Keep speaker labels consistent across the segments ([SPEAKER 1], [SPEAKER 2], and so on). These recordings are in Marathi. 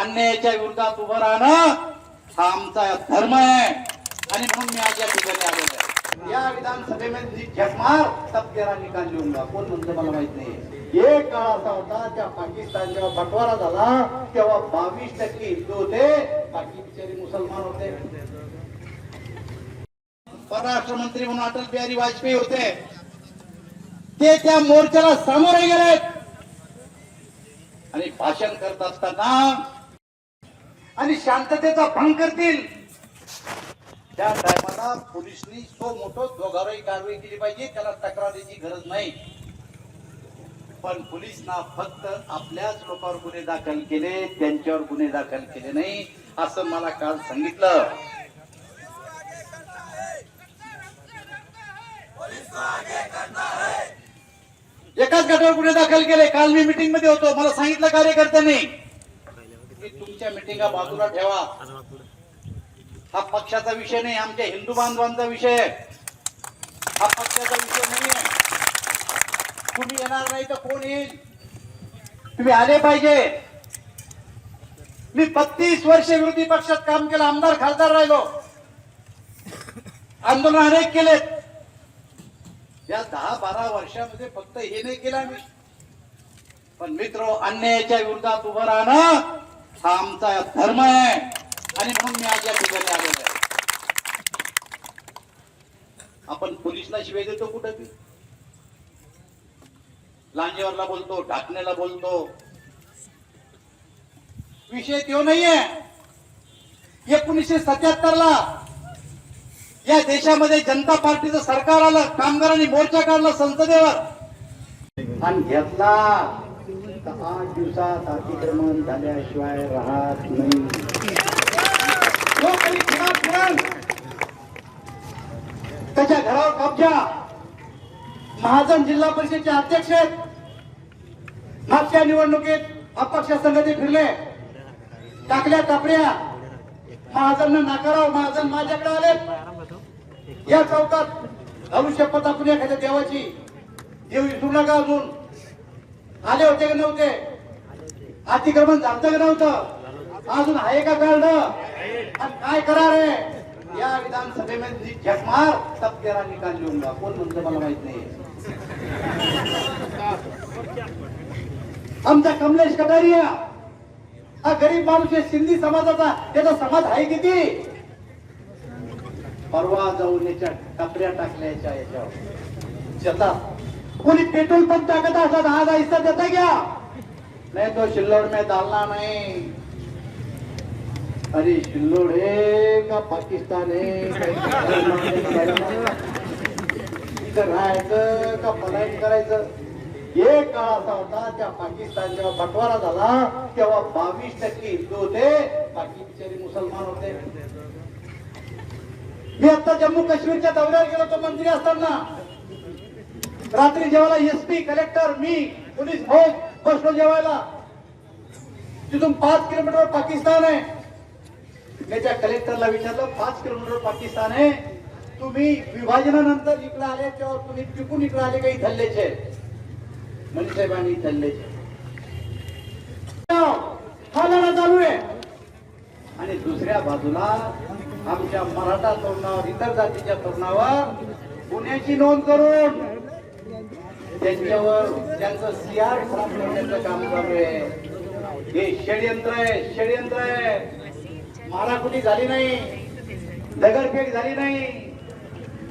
[SPEAKER 1] अन्यायाच्या विरोधात उभं राहणं हा आमचा धर्म आहे. आणि म्हणून मी आज या ठिकाणी आलेलो आहे. या विधानसभेमध्ये झकमार तब तेरा निकाल लिहूंगा कोण म्हणतं मला माहीत नाही. एक काळ असा होता त्या पाकिस्तान जेव्हा बंटवारा झाला तेव्हा बावीस टक्के हिंदू होते बाकी बिचारी मुसलमान होते. परराष्ट्र मंत्री म्हणून अटल बिहारी वाजपेयी होते. ते त्या मोर्चाला सामोरे गेले आणि भाषण करत असताना आणि शांततेचा भंग करतील. त्या टायमाला पोलिसनी सो मोठं दोघांवरही कारवाई केली पाहिजे त्याला तक्रारीची गरज नाही. पण पोलिसना फक्त आपल्याच लोकांवर गुन्हे दाखल केले त्यांच्यावर गुन्हे दाखल केले नाही असं मला काल सांगितलं. एकाच गटावर गुन्हे दाखल केले. काल मी मीटिंगमध्ये होतो. मला सांगितलं कार्यकर्त्यांनी. की तुमच्या मिटिंगा बाजूला ठेवा. हा पक्षाचा विषय नाही आमच्या हिंदू बांधवांचा विषय हा पक्षाचा विषय नाही आहे. तुम्ही येणार नाही तर कोण येईल? तुम्ही आले पाहिजे. मी बत्तीस वर्ष विरोधी पक्षात काम केलं आमदार खासदार राहिलो. आंदोलन अनेक केलेत. या दहा बारा वर्षामध्ये फक्त हे नाही केलं आम्ही. पण मित्र अन्यायाच्या विरोधात उभं राहणं हा आमचा धर्म आहे आणि म्हणून मी आज या ठिकाणी आलेलो आहे. आपण पोलिसला शिवाय देतो कुठं बी लांजेवरला बोलतो ढाकण्याला बोलतो. विषय तो नाहीये. एकोणीसशे सत्याहत्तर ला या देशामध्ये जनता पार्टीचं सरकार आलं कामगारांनी मोर्चा काढला संसदेवर. आणि घेतला. आठ दिवसात अतिक्रमण झाल्याशिवाय राहत नाही. त्याच्या घरावर कब्जा. महाजन जिल्हा परिषदेचे अध्यक्ष आहेत. मागच्या निवडणुकीत अपक्ष संगती फिरले. टाकल्या टापड्या महाजन नाकाराव महाजन माझ्याकडे आले. या चौकात घालू पता आपण एखाद्या देवाची. देव विसरू नका अजून. आले होते का नव्हते? अतिक्रमण झालं का नव्हतं? अजून आहे का कार्ड आणि काय करा रे? या विधानसभेमध्ये झकमार तब निकाल लिहून लिहूंगा कोण म्हणतं मला माहीत नाही. आमचा कमलेश कटारिया हा गरीब माणूस आहे सिंधी समाजाचा. त्याचा समाज आहे किती? परवा जाऊन याच्या टपऱ्या टाकल्या याच्या याच्यावर. शेतात कोणी पेट्रोल पंप टाकत असतात आज हिस्सा देता घ्या नाही तो शिल्लोड में डालना नाही। अरे शिल्लोड हे का पाकिस्तान राहायचं का पलायन करायचं एक काळ असा होता त्या पाकिस्तान जेव्हा बंटवारा झाला तेव्हा बावीस टक्के हिंदू होते बाकी बिचारी मुसलमान होते। मी आता जम्मू काश्मीरच्या दौऱ्यावर गेलो तो मंत्री असताना रात्री जेवायला एसपी कलेक्टर मी पोलीस फौज बसलो जेवायला. तिथून पाच किलोमीटर पाकिस्तान आहे. मी त्या कलेक्टरला विचारलं पाच किलोमीटर पाकिस्तान आहे. तुम्ही विभाजनानंतर इकडे आले तेव्हा तुम्ही टिकून इकडे आले काही थल्लेचे म्हणजे साहेबांनी हा लढा चालू आहे. आणि दुसऱ्या बाजूला आमच्या मराठा तरुणावर इतर जातीच्या तरुणावर गुन्ह्याची नोंद करून त्यांच्यावर त्यांचं सीआर खराब करण्याचं काम चालू आहे. हे षडयंत्र आहे षडयंत्र आहे. माराकुटी झाली नाही. दगडफेक झाली नाही.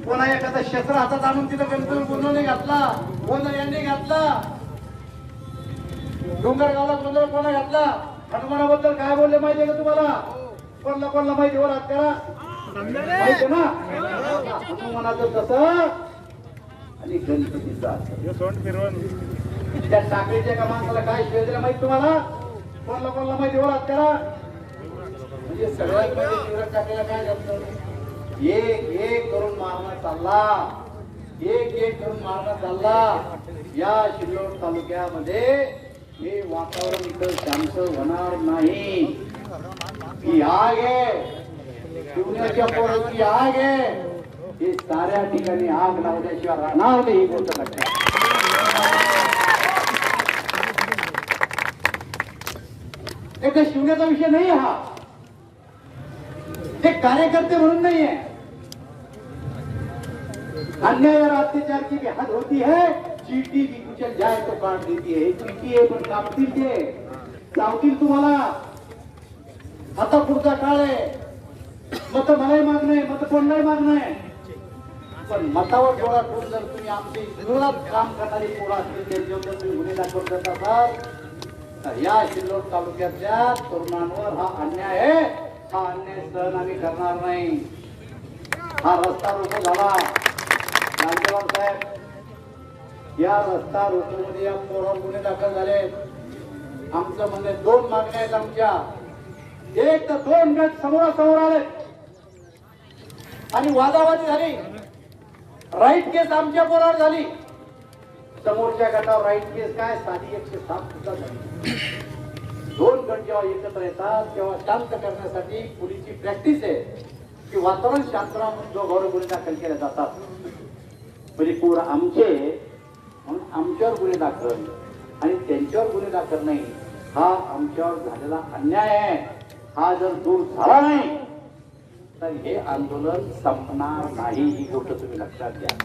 [SPEAKER 1] कोणा एखादा शस्त्र हातात आणून तिथं गणपती गोंधळ घातला गोंधळ यांनी घातला. डोंगरगावला गोंधळ कोणा घातला? हनुमानाबद्दल काय बोलले माहितीये का तुम्हाला? कोणला कोणला माहिती हो हात करा. माहिती ना? हनुमानाचं तसं आणि गणपतीचं त्या साखळीच्या का माणसाला काय शिवाय दिला माहिती तुम्हाला? कोणला कोणला माहिती हात करा म्हणजे सगळ्यात पहिले टाकायला काय जमतं एक एक करून मारणं चालला. एक एक करून मारणं चालला. या शिल्लोड तालुक्यामध्ये हे वातावरण इथं शांत होणार नाही. ही आग आहे. शिवण्याच्या पोराची आग आहे. हे साऱ्या ठिकाणी आग लावल्याशिवाय राहणार नाही ही गोष्ट लक्षात एका शिवण्याचा विषय नाही हा. ते कार्यकर्ते म्हणून नाहीये. अन्याय और अत्याचार की भी हद होती है चीटी की कुचल जाए तो काट देती है चीटी आहे पण कापतील ते. लावतील तुम्हाला. आता पुढचा काळ आहे. मत मलाही मागणं आहे मत कोणलाही मागणं आहे. पण मतावर डोळा करून जर तुम्ही आमची विरोधात काम करणारी पोरं असतील त्यांच्यावर तुम्ही गुन्हे दाखल करत असाल तर या शिल्लोड तालुक्यातल्या तरुणांवर हा अन्याय आहे. हा अन्याय सहन आम्ही करणार नाही. हा रस्ता रोको झाला. गांधीवार साहेब या रस्ता रोकोमध्ये या पोरावर गुन्हे दाखल झाले. आमचं म्हणणे दोन मागण्या आहेत आमच्या. एक तर दोन गट समोरासमोर आले. आणि वादावादी झाली. राईट केस आमच्या पोरावर झाली. समोरच्या गटावर राईट केस काय? साधी एकशे सात सुद्धा झाली दोन गट जेव्हा एकत्र येतात तेव्हा शांत करण्यासाठी पोलीसची प्रॅक्टिस आहे की वातावरण शांत राहून गौरव गुन्हे दाखल केले जातात. म्हणजे पोर आमचे म्हणून आमच्यावर गुन्हे दाखल. आणि त्यांच्यावर गुन्हे दाखल नाही हा आमच्यावर झालेला अन्याय आहे. हा जर दूर झाला नाही तर हे आंदोलन संपणार नाही ही गोष्ट तुम्ही लक्षात घ्या.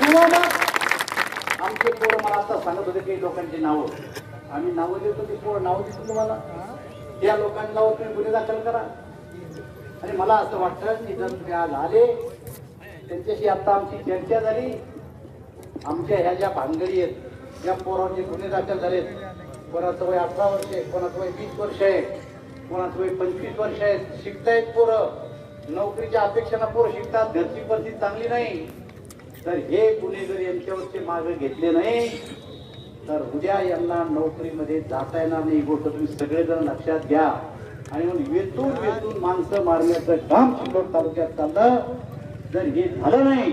[SPEAKER 1] किंवा मग आमचे पोरं मला आता सांगत होते काही लोकांची नावं. आम्ही नावं देतो ते पोरं नावं देतो तुम्हाला. त्या लोकांना तुम्ही गुन्हे दाखल करा. आणि मला असं वाटतं की जर तुम्ही आज आले. त्यांच्याशी आता आमची चर्चा झाली. आमच्या ह्या ज्या भानगडी आहेत या पोरांचे गुन्हे दाखल झालेत. कोणाचं वय अठरा वर्ष आहे कोणाचं वय वीस वर्ष आहे कोणाचं वय पंचवीस वर्ष आहे शिकतायत पोरं. नोकरीच्या अपेक्षांना पोर शिकतात घरची परिस्थिती चांगली नाही. तर हे गुन्हेगार जर यांच्यावरचे मागे घेतले नाही तर उद्या यांना नोकरीमध्ये जाता येणार नाही. गोष्ट तुम्ही सगळेजण लक्षात घ्या. आणि वेतून वेतून माणसं मारण्याचं काम शिल्लोड तालुक्यात चाललं. जर हे झालं नाही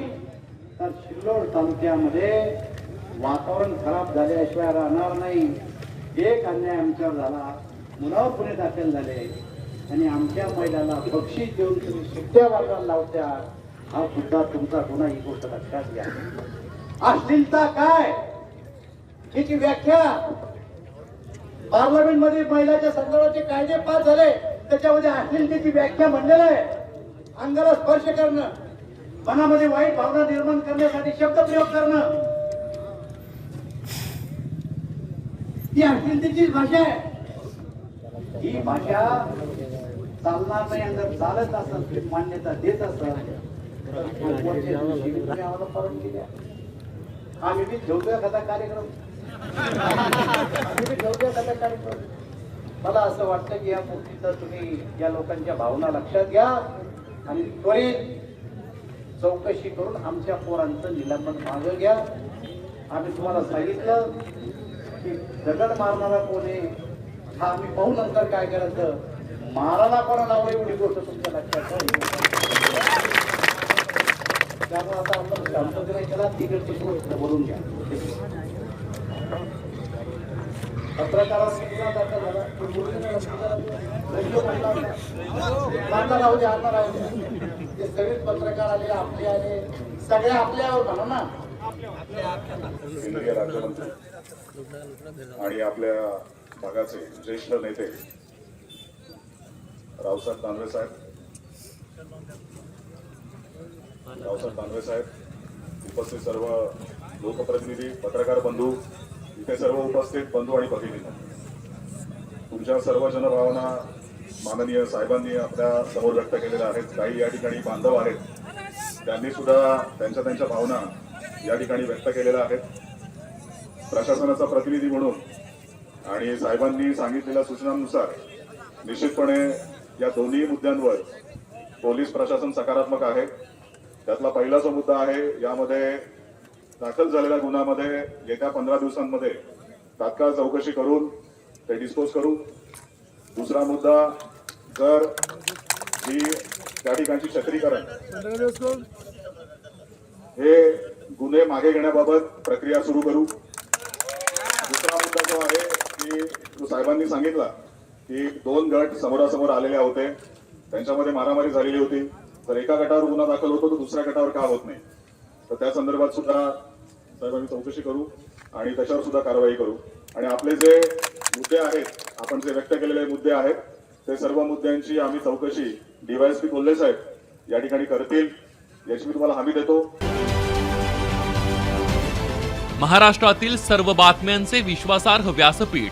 [SPEAKER 1] तर शिल्लोड तालुक्यामध्ये वातावरण खराब झाल्याशिवाय राहणार नाही. एक अन्याय आमच्यावर झाला. मुलावर पुणे दाखल झाले. आणि आमच्या महिलाला बक्षीस देऊन तुम्ही सुट्ट्या वागायला लावत्या. हा सुद्धा तुमचा गुन्हा ही गोष्ट लक्षात घ्या. अश्लीलता काय? याची व्याख्या. पार्लमेंटमध्ये महिलाच्या संदर्भाचे कायदे पास झाले त्याच्यामध्ये अश्लीलतेची व्याख्या म्हणलेलं आहे. अंगाला स्पर्श करणं मनामध्ये वाईट भावना निर्माण करण्यासाठी शब्द प्रयोग करणं. ही अश्लीलतेचीच भाषा आहे. ही भाषा चालणार नाही आणि जर चालत असेल ते मान्यता देत असेल तुम्ही आम्हाला परवानगी द्या आम्ही बी ठेवतोय एखादा कार्यक्रम. आम्ही बी ठेवतोय एखादा कार्यक्रम. मला असं वाटतं की या गोष्टीचं तुम्ही या लोकांच्या भावना लक्षात घ्या आणि त्वरित चौकशी करून आमच्या पोरांचं निलंबन मागं घ्या. आम्ही तुम्हाला सांगितलं की दगड मारणारा कोणी हा आम्ही पाहू नंतर काय करायचं. मारायला कोणा लावलं एवढी गोष्ट तुमच्या लक्षात त्यामुळे आता आपण शांततेने त्याला तिकडची गोष्ट बोलून घ्या. पत्रकाराला गुन्हा दाखल झाला. मारला राहू राहू ते सगळे पत्रकार आले आपले आले. सगळे आपल्यावर म्हणा ना.
[SPEAKER 2] आणि आपल्या भागाचे ज्येष्ठ नेते रावसाहेब दानवे साहेब. रावसाहेब दानवे साहेब उपस्थित सर्व लोकप्रतिनिधी पत्रकार बंधू इथे सर्व उपस्थित बंधू आणि भगिनी तुमच्या सर्व जनभावना माननीय साहेबांनी आपल्यासमोर व्यक्त केलेल्या आहेत. काही या ठिकाणी बांधव आहेत. त्यांनी सुद्धा त्यांच्या त्यांच्या भावना या ठिकाणी व्यक्त केलेल्या आहेत. प्रशासनाचा प्रतिनिधी म्हणून आणि साहेबांनी सांगितलेल्या सूचनांनुसार निश्चितपणे या दोन्ही मुद्द्यांवर पोलीस प्रशासन सकारात्मक आहे. त्यातला पहिला जो मुद्दा आहे यामध्ये दाखल झालेल्या गुन्ह्यामध्ये येत्या पंधरा दिवसांमध्ये तात्काळ चौकशी करून ते डिस्पोज करू. दुसरा मुद्दा जर ही त्या ठिकाणची सक्रीकरण हे गुन्हे मागे घेण्याबाबत प्रक्रिया सुरू करू. दुसरा मुद्दा जो आहे की साहेबांनी सांगितला की दोन गट समोरासमोर आलेले होते. त्यांच्यामध्ये मारामारी झालेली होती. तर एका गटावर गुन्हा दाखल होतो तर दुसऱ्या गटावर का होत नाही. तर त्या संदर्भात सुद्धा साहेबांनी चौकशी करू आणि त्याच्यावर सुद्धा कारवाई करू. आणि आपले जे मुद्दे आहेत आपण जे व्यक्त केलेले मुद्दे आहेत ते सर्व मुद्द्यांची आम्ही चौकशी डीवायएसपी कोल्हे साहेब या ठिकाणी करतील. याची मी तुम्हाला हमी देतो.
[SPEAKER 3] महाराष्ट्रातील सर्व बातम्यांचे विश्वासार्ह व्यासपीठ